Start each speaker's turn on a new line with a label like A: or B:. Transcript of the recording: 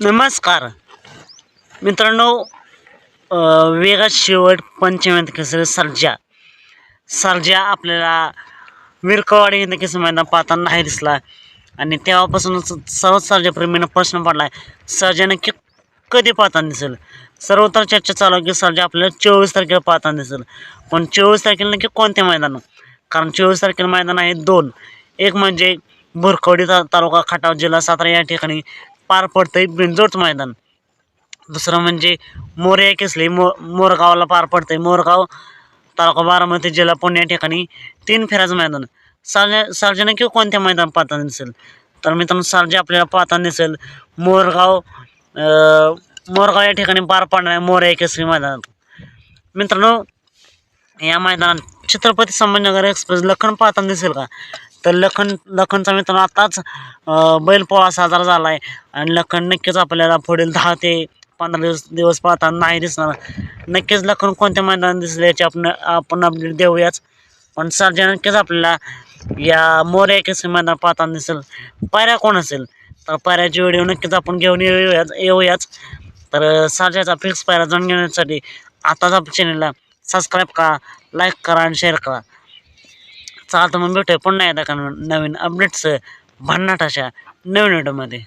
A: नमस्कार मित्रांनो वेगा वेगात शेवट पंचमेंत केसरी सर्जा सर्जा आपल्याला विरकवाडी येथे केस मैदान पाहताना नाही दिसला. आणि तेव्हापासूनच सर्व सर्जाप्रेमीनं प्रश्न पडला. आहे सर्जा नक्की कधी पाहताना दिसेल? सर्वत्र चर्चा चालू आहे की सर्जा आपल्याला चोवीस तारखेला पाहताना दिसेल. पण चोवीस तारखेला नक्की कोणत्या मैदान? कारण चोवीस तारखेला मैदान आहे दोन. एक म्हणजे भुरकवडी ता तालुका खटाव जिल्हा सातारा या ठिकाणी पार पडतंय बिंजोडचं मैदान. दुसरं म्हणजे मोरया केसली मो मोरगावला पार पडतंय. मोरगाव तालुका बारामती जिल्हा पुणे या ठिकाणी तीन फेऱ्याचं मैदान. सार्जा सार्वजनिक किंवा कोणत्या मैदान पाहताना दिसेल? तर मित्रांनो सार्जे आपल्याला पाहताना दिसेल मोरगाव मोरगाव या ठिकाणी पार पडणार मोरे केसरी मैदानात. मित्रांनो या मैदानात छत्रपती संभाजीनगर एक्सप्रेस लखन पाहताना दिसेल का? तर लखन लखनचा मित्रांनो आताच बैलपोळा साजरा झाला आहे आणि लखन नक्कीच आपल्याला पुढील दहा ते पंधरा दिवस दिवस पाहताना नाही दिसणार. नक्कीच लखन कोणत्या मैदानात दिसले याची आपण आपण अपडेट देऊयाच पण सर्जा नक्कीच आपल्याला या मोर्या केसरी मैदान पाहताना दिसेल पायऱ्या कोण असेल? तर पायऱ्याची व्हिडिओ नक्कीच आपण घेऊन येऊयाच येऊयाच तर सर्जाचा फिक्स पायऱ्या जाणून घेण्यासाठी आताच आपल्या चॅनलला सबस्क्राईब करा लाईक करा आणि शेअर करा. चालतं मग भेटूया पुन्हा एकदा का नवीन अपडेट्स भन्नाट अशा नवीन व्हिडिओमध्ये